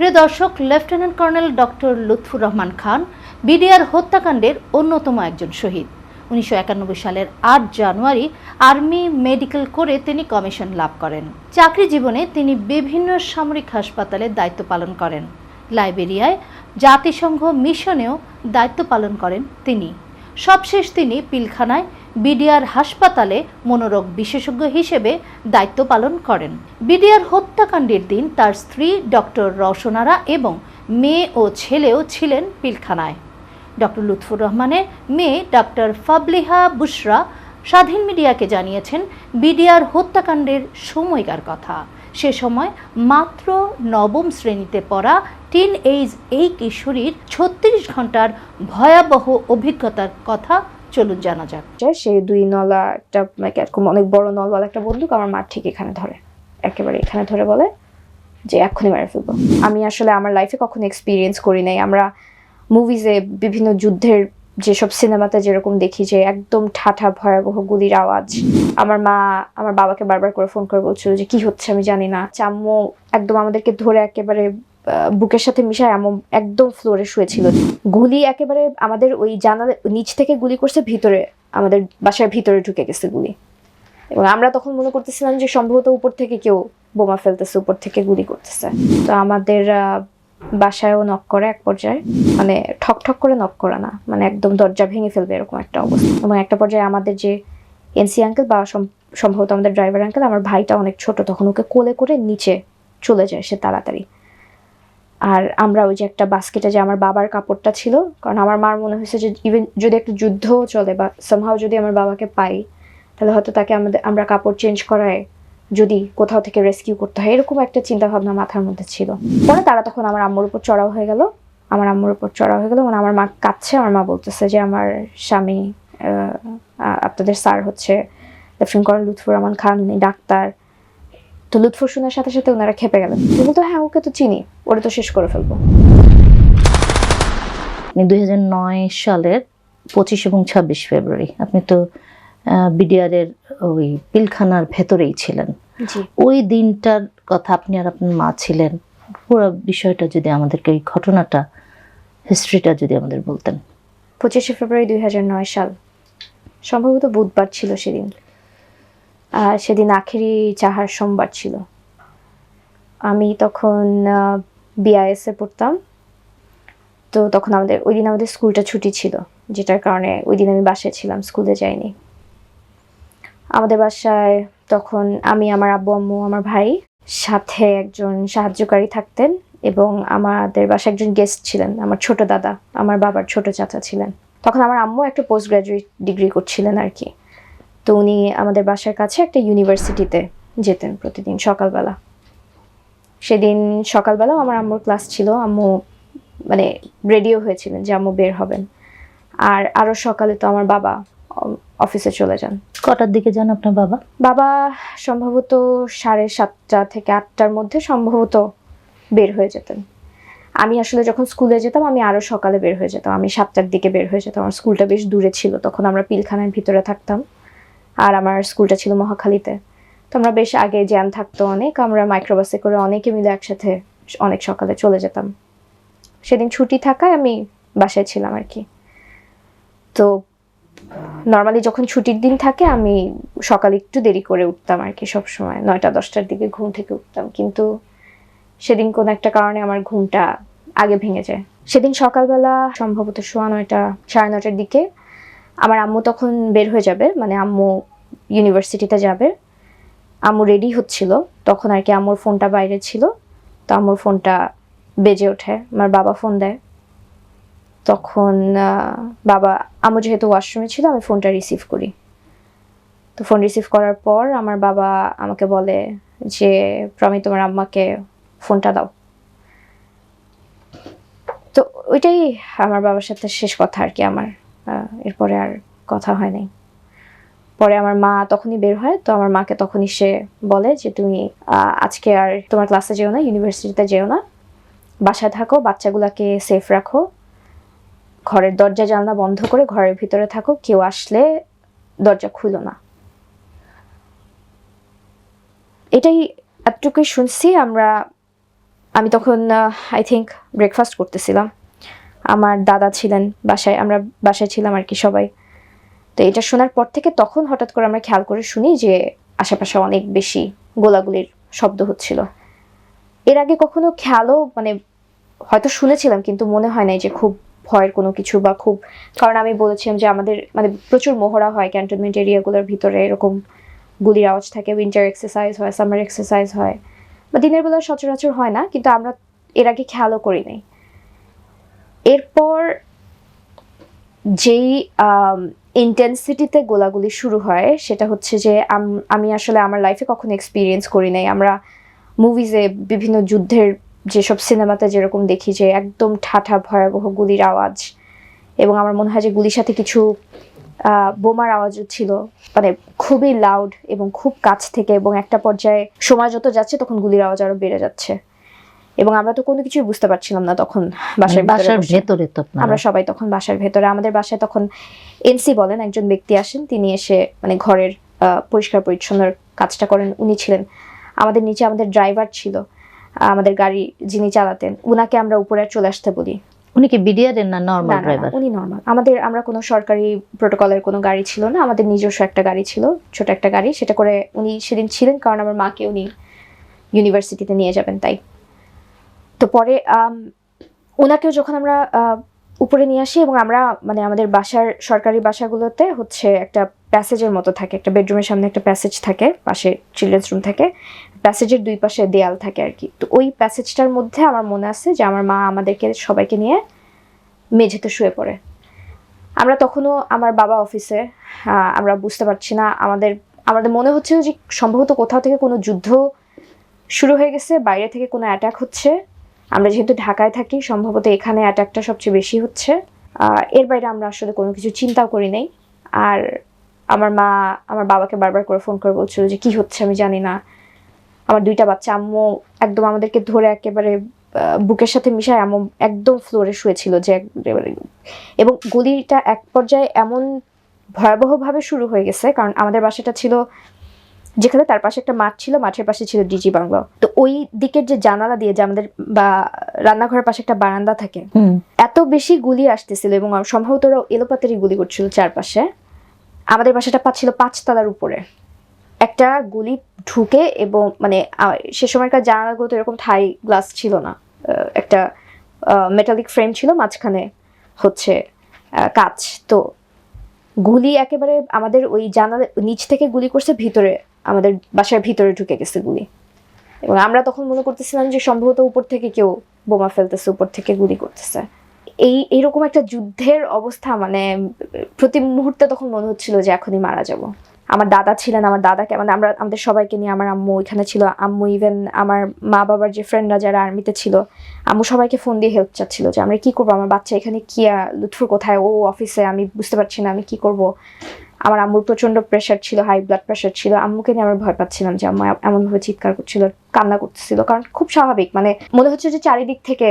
প্রিয় দর্শক, lieutenant colonel doctor Lutfur Rahman Khan, BDR হত্যাকাণ্ডের অন্যতম একজন শহীদ। উনিশশো একানব্বই সালের আট জানুয়ারি আর্মি মেডিকেল করে তিনি কমিশন লাভ করেন। চাকরি জীবনে তিনি বিভিন্ন সামরিক হাসপাতালে দায়িত্ব পালন করেন। লাইবেরিয়ায় জাতিসংঘ মিশনেও দায়িত্ব পালন করেন তিনি। সবশেষ তিনি পিলখানায় বিডিআর হাসপাতালে মনোরোগ বিশেষজ্ঞ হিসেবে দায়িত্ব পালন করেন। বিডিআর হত্যাকাণ্ডের দিন তার স্ত্রী ডক্টর রওশনারা এবং মেয়ে ও ছেলেও ছিলেন পিলখানায়। ডক্টর লুৎফুর রহমানের মেয়ে ডক্টর ফাবলিহা বুশরা স্বাধীন মিডিয়াকে জানিয়েছেন, বিডিআর হত্যাকাণ্ডের সময়কার কথা। সে সময় মাত্র নবম শ্রেণীতে পড়া টিন এইজ এই কিশোরীর ছত্রিশ ঘণ্টার ভয়াবহ অভিজ্ঞতার কথা চলুন জানা যাক। সে দুই নলা একটা এরকম অনেক বড় নলওয়ালা একটা বন্দুক আমার মার ঠিক এখানে ধরে। একেবারে এখানে ধরে বলে যে, এক্ষুনি মেরে ফেলব। আমি আসলে আমার লাইফে কখনো এক্সপিরিয়েন্স করি নাই। আমরা মুভিজে বিভিন্ন যুদ্ধের যেসব সিনেমাতে যেরকম দেখি যে একদম ঠাঠা ভয়াবহ গুলির আওয়াজ, আমার মা আমার বাবাকে বারবার করে ফোন করে বলছিল যে, কি হচ্ছে আমি জানি না। চাম্মু একদম আমাদেরকে ধরে একেবারে বুকের সাথে মিশায় এমন একদম ফ্লোরে শুয়েছিল। গুলি একেবারে আমাদের ওই জানালা, নিচ থেকে গুলি করছে, ভিতরে আমাদের বাসার ভিতরে ঢুকে গেছে গুলি। এবং আমরা তখন মনে করতেছিলাম যে সম্ভবত উপর থেকে কেউ বোমা ফেলতেছে, উপর থেকে গুলি করতেছে। তো আমাদের বাসায়ও নক করে এক পর্যায়ে। মানে ঠক ঠক করে নক করা না। মানে একদম দরজা ভেঙে ফেলবে এরকম একটা অবস্থা। এবং একটা পর্যায়ে আমাদের যে এনসি আঙ্কেল বা সম্ভবত আমাদের ড্রাইভার আঙ্কেল আমার ভাইটা অনেক ছোট, তখন ওকে কোলে করে নিচে চলে যায় সে তাড়াতাড়ি। আর আমরা ওই যে একটা বাস্কেটে যে আমার বাবার কাপড়টা ছিল, কারণ আমার মার মনে হয়েছে যে ইভেন যদি একটা যুদ্ধও চলে বা সামহাও যদি আমার বাবাকে পাই, তাহলে হয়তো তাকে আমাদের, আমরা কাপড় চেঞ্জ করায় যদি কোথাও থেকে রেস্কিউ করতে হয়, এরকম একটা চিন্তা ভাবনা মাথার মধ্যে ছিল। পরে তারা তখন আমার আম্মুর উপর চড়াও হয়ে গেল। আমার আম্মুর উপর চড়াও হয়ে গেল মানে আমার মা কাঁদছে, আমার মা বলতেছে যে আমার স্বামী আপনাদের স্যার হচ্ছে কর্নেল লুৎফুর রহমান খান উনি ডাক্তার। তো লুৎফুর শোনার সাথে সাথে ওনারা খেপে গেলেন। তুমি তো হ্যাঁ ওকে তো চিনি, ওরা তো শেষ করে ফেলব। দুই সালের পঁচিশ এবং ছাব্বিশ ফেব্রুয়ারি, আপনি তো বিডিআর এর ওই পিলখানার ভেতরেই ছিলেন। ওই দিনটার কথা আপনি আর আপনার মা ছিলেন। পুরো বিষয়টা যদি আমাদেরকে এই ঘটনাটা হিস্ট্রিটা যদি আমাদের বলতেন। পঁচিশে ফেব্রুয়ারি দুই হাজার নয় সাল। সম্ভবত বুধবার ছিল সেদিন। আর সেদিন আখেরি চাহার সোমবার ছিল। আমি তখন বিআইএসে পড়তাম। তো তখন আমাদের ওই দিন আমাদের স্কুলটা ছুটি ছিল যেটার কারণে ওই দিন আমি বাসায় ছিলাম স্কুলে যাইনি। আমাদের বাসায় তখন আমি আমার আব্বু, আম্মু, আমার ভাই সাথে একজন সাহায্যকারী থাকতেন এবং আমাদের বাসায় একজন গেস্ট ছিলেন, আমার ছোট দাদা, আমার বাবার ছোট চাচা ছিলেন। তখন আমার আম্মু একটা পোস্ট গ্রাজুয়েট ডিগ্রি করছিলেন আর কি। তো উনি আমাদের বাসার কাছে একটা ইউনিভার্সিটিতে যেতেন প্রতিদিন সকালবেলা। সেদিন সকালবেলাও আমার আম্মুর ক্লাস ছিল, আম্মু মানে রেডিও হয়েছিলেন যে আম্মু বের হবেন। আর আরও সকালে তো আমার বাবা অফিসে চলে যান। কটার দিকে যান আপনার বাবা? বাবা, সম্ভবত সাড়ে সাতটা থেকে আটটার মধ্যে সম্ভবত বের হয়ে যেতেন। আমি আসলে যখন স্কুলে যেতাম, আমি আরও সকালে বের হয়ে যেতাম। আমি সাতটার দিকে বের হয়ে যেতাম। আমার স্কুলটা বেশ দূরে ছিল। তখন আমরা পিলখানার ভিতরে থাকতাম। আর আমার স্কুলটা ছিল মহাখালীতে। তো আমরা বেশ আগে জ্যাম থাকতো অনেক। আমরা মাইক্রোবাসে করে অনেকে মিলে একসাথে অনেক সকালে চলে যেতাম। সেদিন ছুটি থাকায় আমি বাসায় ছিলাম আর কি। তো নর্মালি যখন ছুটির দিন থাকে, আমি সকালে একটু দেরি করে উঠতাম আর কি সবসময়। নয়টা, দশটার দিকে ঘুম থেকে উঠতাম। কিন্তু সেদিন কোনো একটা কারণে আমার ঘুমটা আগে ভেঙে যায়। সেদিন সকালবেলা সম্ভবত সোয়া নয়টা, সাড়ে নয়টার দিকে আমার আম্মু তখন বের হয়ে যাবে। মানে আম্মু ইউনিভার্সিটিতে যাবে। আম্মু রেডি হচ্ছিল। তখন আর কি আম্মুর ফোনটা বাইরে ছিল। তো আম্মুর ফোনটা বেজে ওঠে। আমার বাবা ফোন দেয়। তখন বাবা, আম্মু যেহেতু ওয়াশরুমে ছিল, আমি ফোনটা রিসিভ করি। তো ফোন রিসিভ করার পর আমার বাবা আমাকে বলে যে, প্রমি, তোমার আম্মাকে ফোনটা দাও। তো ওইটাই আমার বাবার সাথে শেষ কথা আর কি আমার। এরপরে আর কথা হয় নাই। পরে আমার মা তখনই বের হয়, তো আমার মাকে তখনই সে বলে যে, তুমি আজকে আর তোমার ক্লাসে যেও না ইউনিভার্সিটিতে যেও না। বাসায় থাকো, বাচ্চাগুলোকে সেফ রাখো ঘরের দরজা জানলা বন্ধ করে ঘরের ভিতরে থাকো কেউ আসলে দরজা খুলো না। এটাই এতটুকুই শুনছি, আমরা, আমি তখন আই থিঙ্ক ব্রেকফাস্ট করতেছিলাম। আমার দাদা ছিলেন বাসায়, আমরা বাসায় ছিলাম আর কি সবাই। তো এটা শোনার পর থেকে তখন হঠাৎ করে আমরা খেয়াল করে শুনি যে আশেপাশে অনেক বেশি গোলাগুলির শব্দ হচ্ছিল। এর আগে কখনো খেয়ালও মানে হয়তো শুনেছিলাম, কিন্তু মনে হয় নাই যে খুব ভয়ের কোনো কিছু বা খুব, কারণ আমি বলেছিলাম যে আমাদের মানে প্রচুর মহড়া হয় ক্যান্টনমেন্ট এরিয়াগুলোর ভিতরে, এরকম গুলির আওয়াজ থাকে উইন্টার এক্সারসাইজ হয় সামার এক্সারসাইজ হয়, বা দিনের বেলা সচরাচর হয় না, কিন্তু আমরা এর আগে খেয়ালও করি নাই। এরপর যেই ইন্টেন্সিটিতে গোলাগুলি শুরু হয়, সেটা হচ্ছে যে আমি আসলে আমার লাইফে কখনো এক্সপিরিয়েন্স করি নাই। আমরা মুভিজে বিভিন্ন যুদ্ধের যেসব সিনেমাতে যেরকম দেখি যে একদম ঠাঠা ভয়াবহ গুলির আওয়াজ এবং আমার মনে হয় যে গুলির সাথে কিছু আহ, বোমার আওয়াজও ছিল মানে খুবই লাউড এবং খুব কাছ থেকে এবং একটা পর্যায়ে সময় যত যাচ্ছে তখন গুলির আওয়াজ আরও বেড়ে যাচ্ছে। এবং আমরা তো কোনো কিছুই বুঝতে পারছিলাম না তখন বাসার মানে বাসার ভেতরে তো আমরা সবাই তখন বাসার ভেতরে আমাদের বাসায় তখন এনসি বলেন একজন ব্যক্তি আসেন তিনি এসে মানে ঘরের আহ, পরিষ্কার পরিচ্ছন্নর কাজটা করেন উনি ছিলেন। আমাদের নিচে আমাদের ড্রাইভার ছিল আমাদের গাড়ি যিনি চালাতেন উনাকে আমরা উপরে চলে আসতে বলি। উনি কি বিডিআর এর না নর্মাল ড্রাইভার উনি নর্মাল আমাদের আমরা কোনো সরকারি প্রোটোকলের কোনো গাড়ি ছিল না আমাদের নিজস্ব একটা গাড়ি ছিল ছোট একটা গাড়ি সেটা করে উনি সেদিন ছিলেন কারণ আমার মাকে উনি ইউনিভার্সিটিতে নিয়ে যাবেন তাই। তো পরে ওনাকেও যখন আমরা উপরে নিয়ে আসি এবং আমরা মানে আমাদের বাসার সরকারি বাসাগুলোতে হচ্ছে একটা প্যাসেজের মতো থাকে একটা বেডরুমের সামনে একটা প্যাসেজ থাকে পাশে চিলড্রেন্স রুম থাকে প্যাসেজের দুই পাশে দেয়াল থাকে আর কি। তো ওই প্যাসেজটার মধ্যে আমার মনে আছে যে আমার মা আমাদেরকে, সবাইকে নিয়ে মেঝেতে শুয়ে পড়ে। আমরা তখনও আমার বাবা অফিসে আমরা বুঝতে পারছি না, আমাদের আমাদের মনে হচ্ছে যে সম্ভবত কোথাও থেকে কোনো যুদ্ধ শুরু হয়ে গেছে, বাইরে থেকে কোনো অ্যাটাক হচ্ছে। আমরা যেহেতু ঢাকায় থাকি, সম্ভবত এখানে অ্যাটাকটা সবচেয়ে বেশি হচ্ছে। এর বাইরে আমরা আসলে কোনো কিছু চিন্তাও করি নাই। আর আমার মা, আমার বাবাকে বারবার করে ফোন করে বলছিল যে কি হচ্ছে আমি জানি না। আমার দুইটা বাচ্চা আম্মু একদম আমাদেরকে ধরে একেবারে বুকের সাথে মিশায় এমন একদম ফ্লোরে শুয়েছিল যে এবং গুলিটা এক পর্যায়ে এমন ভয়াবহভাবে শুরু হয়ে গেছে কারণ আমাদের বাসাটা ছিল যেখানে তার পাশে একটা মাঠ ছিল মাঠের পাশে ছিল ডিজি বাংলা। তো ওই দিকের যে জানালা দিয়ে যে আমাদের বা রান্নাঘরের পাশে একটা বারান্দা থাকে এত বেশি গুলি আসতেছিল এবং সম্ভবত ওরা এলোপাতারি গুলি করছিল চারপাশে। আমাদের বাসাটা পাচ্ছিল পাঁচতলার উপরে। একটা গুলি ঢুকে এবং মানে সে সময়কার জানালাগুলো তো এরকম থাই গ্লাস ছিল না। একটা মেটালিক ফ্রেম ছিল, মাঝখানে হচ্ছে কাচ। তো গুলি একেবারে আমাদের ওই জানালা, নিচ থেকে গুলি করছে, ভিতরে আমাদের বাসার ভিতরে ঢুকে গেছে গুলি। এবং আমরা তখন মনে করতেছিলাম যে সম্ভবত উপর থেকে কেউ বোমা ফেলতেছে, উপর থেকে গুলি করতেছে। এই, এইরকম একটা যুদ্ধের অবস্থা মানে প্রতি মুহূর্তে তখন মনে হচ্ছিল যে এখনই মারা যাব। আমার দাদা ছিলেন, আমার দাদাকে মানে আমরা আমাদের সবাইকে নিয়ে আমার আম্মু ওইখানে ছিল। আম্মু ইভেন আমার মা বাবার যে ফ্রেন্ডরা যারা আর্মিতে ছিল, আম্মু সবাইকে ফোন দিয়ে হেল্প চাচ্ছিল যে, আমরা কি করব? আমার বাচ্চা এখানে কি লুৎফুর কোথায়? ও অফিসে আমি বুঝতে পারছি না, আমি কি করব? আমার আম্মুর প্রচণ্ড প্রেশার ছিল হাই ব্লাড প্রেশার ছিল। আম্মুকে নিয়ে আমরা ভয় পাচ্ছিলাম যে, আম্মু এমনভাবে চিৎকার করছিল, কান্না করতেছিল। কারণ খুব স্বাভাবিক মানে মনে হচ্ছে যে চারিদিক থেকে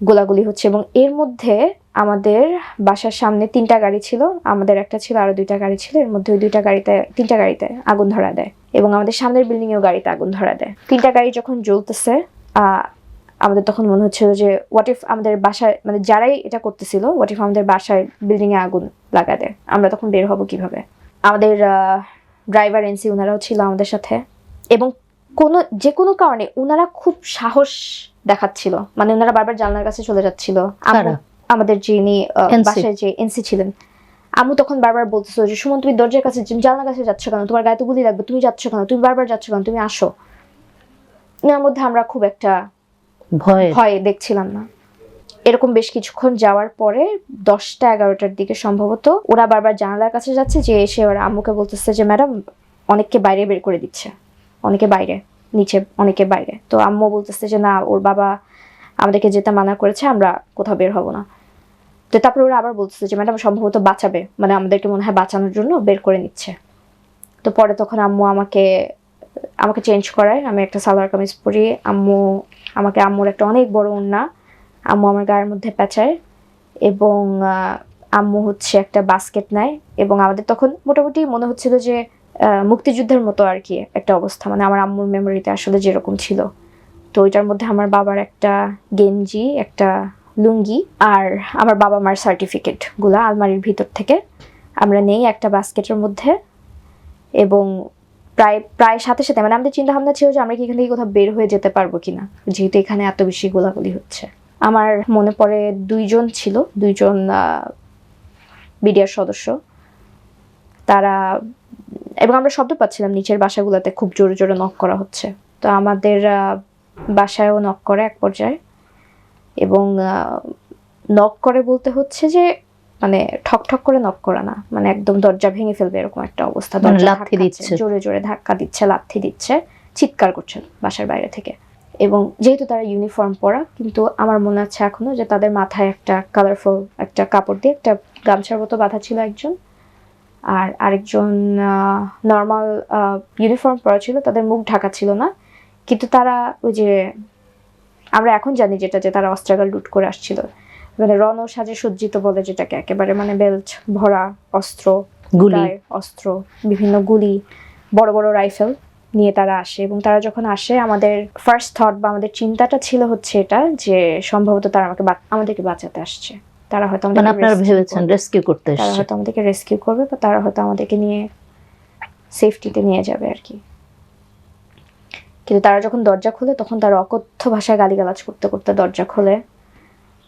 গোলাগুলি হচ্ছে এবং এর মধ্যে আমাদের বাসার সামনে তিনটা গাড়ি ছিল আমাদের একটা ছিল আরও দুইটা গাড়ি ছিল এর মধ্যে ওই দুইটা গাড়িতে তিনটা গাড়িতে আগুন ধরা দেয় এবং আমাদের সামনের বিল্ডিং এও গাড়িতে আগুন ধরা দেয়। তিনটা গাড়ি যখন জ্বলতেছে আমাদের তখন মনে হচ্ছিল যে হোয়াট ইফ আমাদের বাসায় মানে যারাই এটা করতেছিল হোয়াট ইফ আমাদের বাসায় বিল্ডিং এ আগুন লাগা দেয়? আমরা তখন বের হব কীভাবে? আমাদের ড্রাইভার এনসি ওনারাও ছিল আমাদের সাথে এবং কোনো যে কোনো কারণে ওনারা খুব সাহস দেখাচ্ছিল। মানে ওনারা বারবার জানলার কাছে চলে যাচ্ছিল। কারা? আমাদের যিনি বাসায় যে এনসি ছিলেন আমু তখন বারবার বলতেছো যে সুমন তুমি দরজার কাছে জানলার কাছে যাচ্ছ কেন? তোমার গায়ে তো গুলি লাগবে তুমি যাচ্ছ কেন? তুমি বারবার যাচ্ছ কেন? তুমি আসো। এর মধ্যে আমরা খুব একটা ভয়। ভয়ে দেখছিলাম না। এরকম বেশ কিছুক্ষণ যাওয়ার পরে দশটা এগারোটার দিকে সম্ভবত ওরা বারবার জানালার কাছে যাচ্ছে যে এসে ওরা আম্মুকে বলতেছে যে ম্যাডাম অনেককে বাইরে বের করে দিচ্ছে। অনেকে বাইরে নিচে অনেকে বাইরে। তো আম্মু বলতেছে যে না ওর বাবা আমাদেরকে যেতে মানা করেছে আমরা কোথাও বের হব না। তো তারপরে ওরা আবার বলতেছে যে, ম্যাডাম, সম্ভবত বাঁচাবে। মানে আমাদেরকে মনে হয় বাঁচানোর জন্য বের করে নিচ্ছে। তো পরে তখন আম্মু আমাকে আমাকে চেঞ্জ করায়। আমি একটা সালোয়ার কামিজ পরি আম্মু, আমাকে আম্মুর একটা অনেক বড় ওন্না আম্মু আমার গায়ের মধ্যে পেঁচায় এবং আম্মু হচ্ছে একটা বাস্কেট নেয় এবং আমাদের তখন মোটামুটি মনে হচ্ছিল যে মুক্তিযুদ্ধের মতো আর কি একটা অবস্থা। মানে আমার আম্মুর মেমোরিতে আসলে যেরকম ছিল। তো ওইটার মধ্যে আমার বাবার একটা গেঞ্জি, একটা লুঙ্গি আর আমার বাবা মার সার্টিফিকেটগুলা আলমারির ভিতর থেকে আমরা নেই একটা বাস্কেটের মধ্যে। এবং প্রায় প্রায় সাথে সাথে মানে আমাদের চিন্তা ভাবনা ছিল যে আমরা কি এখান থেকে কোথাও বের হয়ে যেতে পারব কিনা, যেহেতু এখানে এত বেশি গোলাগুলি হচ্ছে। আমার মনে পড়ে দুইজন ছিল, দুইজন বিডিআর সদস্য। তারা, এবং আমরা শব্দ পাচ্ছিলাম, নিচের বাসাগুলোতে খুব জোরে জোরে নক করা হচ্ছে। তো আমাদের বাসায়ও নক করে এক পর্যায়ে। এবং নক করে বলতে হচ্ছে যে মানে ঠক ঠক করে নক করা না। মানে একদম দরজা ভেঙে ফেলবে এরকম একটা অবস্থা। মানে লাথি দিচ্ছে। জোরে জোরে ধাক্কা দিচ্ছে লাথি দিচ্ছে চিৎকার করছে বাসার বাইরে থেকে। এবং যেহেতু তারা ইউনিফর্ম পরা কিন্তু আমার মনে আছে এখনও যে তাদের মাথায় একটা কালারফুল একটা কাপড় দিয়ে একটা গামছার মতো বাঁধা ছিল একজন। আর আরেকজন নর্মাল ইউনিফর্ম পরা ছিল তাদের মুখ ঢাকা ছিল না। কিন্তু তারা ওই যে আমরা এখন জানি যেটা যে তারা অস্ত্রাগার লুট করে আসছিল। মানে রণ সাজে সজ্জিত বলে যেটাকে একেবারে মানে বেল্ট ভরা অস্ত্র গুলি। অস্ত্র বিভিন্ন গুলি বড় বড় রাইফেল নিয়ে তারা আসে। এবং তারা যখন আসে আমাদের ফার্স্ট থট বা আমাদের চিন্তাটা ছিল হচ্ছে এটা যে সম্ভবত তারা আমাকে আমাদেরকে বাঁচাতে আসছে। তারা হয়তো মানে আমাদেরকে আপনারা ভেবেছেন রেস্কিউ করতে তারা হয়তো আমাদেরকে রেস্কিউ করবে বা তারা হয়তো আমাদেরকে নিয়ে সেফটিতে নিয়ে যাবে আর কি। কিন্তু তারা যখন দরজা খোলে, তখন তারা অকথ্য ভাষায় গালিগালাজ করতে করতে দরজা খোলে,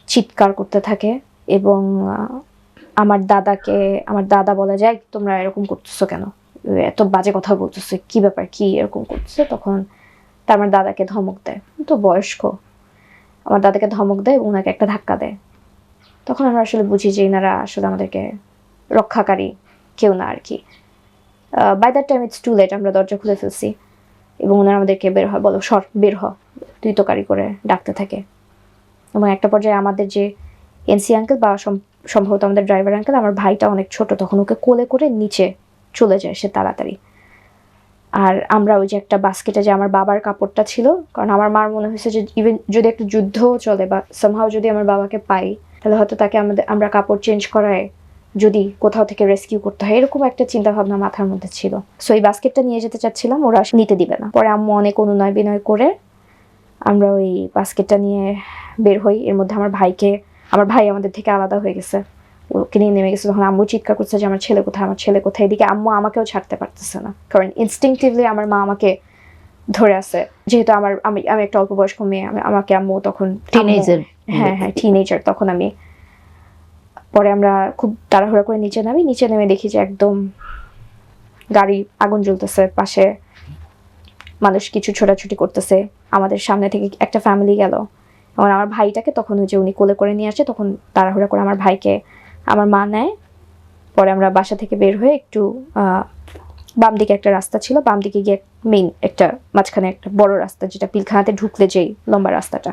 চিৎকার করতে থাকে এবং আমার দাদাকে, আমার দাদা বলে যায় তোমরা এরকম করতেছো কেন? এত বাজে কথা বলতেছো, কি ব্যাপার, কি এরকম করতেছো? তখন তা আমার দাদাকে ধমক দেয়। তো বয়স্ক। আমার দাদাকে ধমক দেয় এবং ওনাকে একটা ধাক্কা দেয়। তখন আমরা আসলে বুঝি যে এনারা আসলে আমাদেরকে রক্ষাকারী, কেউ না আর কি। By that time it's too late আমরা দরজা খুলে ফেলছি। এবং ওনারা আমাদেরকে বের হয়, বলো, সর, বের হ। দ্রুতকারী করে ডাকতে থাকে। এবং একটা পর্যায়ে আমাদের যে এনসি আঙ্কেল বা সম- সম্ভবত আমাদের ড্রাইভার আঙ্কেল, আমার ভাইটা অনেক ছোট, তখন ওকে কোলে করে নিচে চলে যায় সে তাড়াতাড়ি। আর আমরা ওই যে একটা বাস্কেটে যে আমার বাবার কাপড়টা ছিল, কারণ আমার মার মনে হয়েছে যে ইভেন যদি একটা যুদ্ধও চলে বা সামহাও যদি আমার বাবাকে পাই, তাহলে হয়তো তাকে আমাদের, আমরা কাপড় চেঞ্জ করায় যদি কোথাও থেকে রেস্কিউ করতে হয় এরকম একটা চিন্তা ভাবনা মাথার মধ্যে ছিল। সো এই বাস্কেটটা নিয়ে যেতে চাচ্ছিলাম ওরা নিতে দিবে না। পরে আম্মু অনেক অনুনয় বিনয় করে আমরা ওই বাস্কেটটা নিয়ে বের হই। এর মধ্যে আমার ভাইকে আমার ভাই আমাদের থেকে আলাদা হয়ে গেছে। ওকে নিয়ে নেমে গেছে। তখন আম্মু চিৎকার করছে যে আমার ছেলে কোথায়? আমার ছেলে কোথায়? এদিকে আম্মু আমাকেও ছাড়তে পারতেছে না। কারণ ইনস্টিংটিভলি আমার মা আমাকে ধরে আছে। যেহেতু আমার আমি আমি একটা অল্প বয়স্ক মেয়ে আমাকে আম্মু তখন টিনেজার হ্যাঁ হ্যাঁ টিনেজার তখন আমি পরে আমরা খুব তাড়াহুড়া করে নিচে নামি, নিচে নেমে দেখি যে একদম গাড়ি আগুন জ্বলতেছে, পাশে মানুষ কিছু ছোটাছুটি করতেছে। আমাদের সামনে থেকে একটা ফ্যামিলি গেল। এবং আমার ভাইটাকে তখন যে উনি কোলে করে নিয়ে আসে, তখন তাড়াহুড়া করে আমার ভাইকে আমার মা নেয়। পরে আমরা বাসা থেকে বের হয়ে একটু বাম দিকে একটা রাস্তা ছিল, বাম দিকে গিয়ে মেইন একটা, মাঝখানে একটা বড় রাস্তা, যেটা পিলখানাতে ঢুকলে যেই লম্বা রাস্তাটা।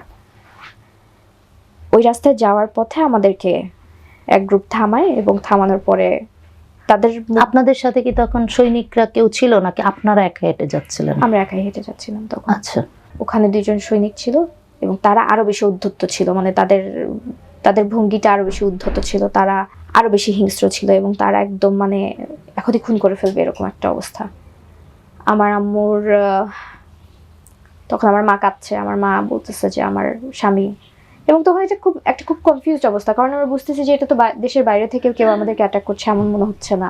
ওই রাস্তায় যাওয়ার পথে আমাদেরকে এক গ্রুপ থামায় এবং থামানোর পরে তাদের আপনাদের সাথে কি তখন সৈনিকরা কেউ ছিল নাকি আপনারা একা হেঁটে যাচ্ছিলেন? আমরা একাই হেঁটে যাচ্ছিলাম তখন। আচ্ছা। ওখানে দুজন সৈনিক ছিল এবং তারা আরও বেশি উদ্ধত্ত ছিল মানে তাদের তাদের ভঙ্গিটা আরও বেশি উদ্ধত ছিল তারা আরও বেশি হিংস্র ছিল এবং তারা একদম মানে এখনই খুন করে ফেলবে এরকম একটা অবস্থা। আমার আম্মুর তখন আমার মা কাঁদছে আমার মা বলতেছে যে আমার স্বামী এবং তখন এটা খুব একটা খুব কনফিউজড অবস্থা। কারণ আমরা বুঝতেছি যে এটা তো দেশের বাইরে থেকেও কেউ আমাদেরকে অ্যাটাক করছে এমন মনে হচ্ছে না।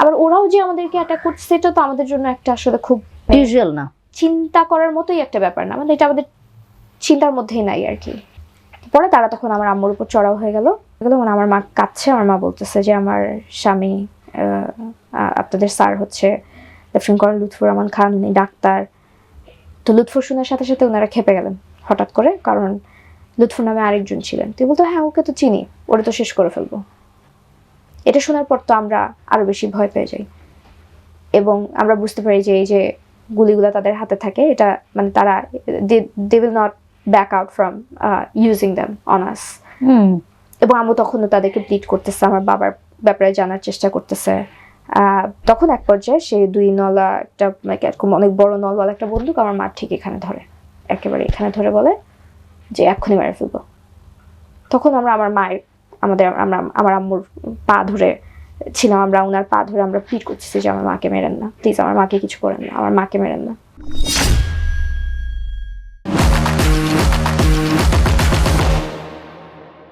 আবার ওরাও যে আমাদেরকে অ্যাটাক করছে সেটা তো আমাদের জন্য একটা আসলে খুব ইউজুয়াল না। চিন্তা করার মতোই একটা ব্যাপার না। মানে এটা আমাদের চিন্তার মধ্যেই নাই আর কি। পরে তারা তখন আমার আম্মুর উপর চড়াও হয়ে গেল। মানে আমার মা কাঁদছে আমার মা বলতেছে যে আমার স্বামী আপনাদের স্যার হচ্ছে লেফটেন্যান্ট কর্নেল লুৎফুর রহমান খান উনি ডাক্তার। তো লুৎফুর শোনার সাথে সাথে ওনারা খেপে গেলেন হঠাৎ করে। কারণ লুৎফুর নামে আরেকজন ছিলেন। তুই বলতো হ্যাঁ ওকে তো চিনি ওরা তো শেষ করে ফেলব। এটা শোনার পর তো আমরা আরও বেশি ভয় পেয়ে যাই। এবং আমরা বুঝতে পারি যে এই যে গুলিগুলো তাদের হাতে থাকে এটা মানে তারা they will not back out from using them on us এবং আম্মু তখনও তাদেরকে প্লিট করতেছে আমার বাবার ব্যাপারে জানার চেষ্টা করতেছে। আহ, তখন এক পর্যায়ে সে দুই নলা একটা এরকম অনেক বড় নলওয়ালা একটা বন্দুক আমার মার ঠিক এখানে ধরে। একেবারে এখানে ধরে বলে যে এক্ষুনি মেরে ফেলব। তখন আমরা আমার মায়ের, আমাদের, আমরা, আমার আম্মুর পা ধরে ছিলাম, আমরা ওনার পা ধরে আমরা পিট করছি যে আমার মাকে মেরেন না। প্লিজ আমার মাকে কিছু করেন না, আমার মাকে মেরেন না।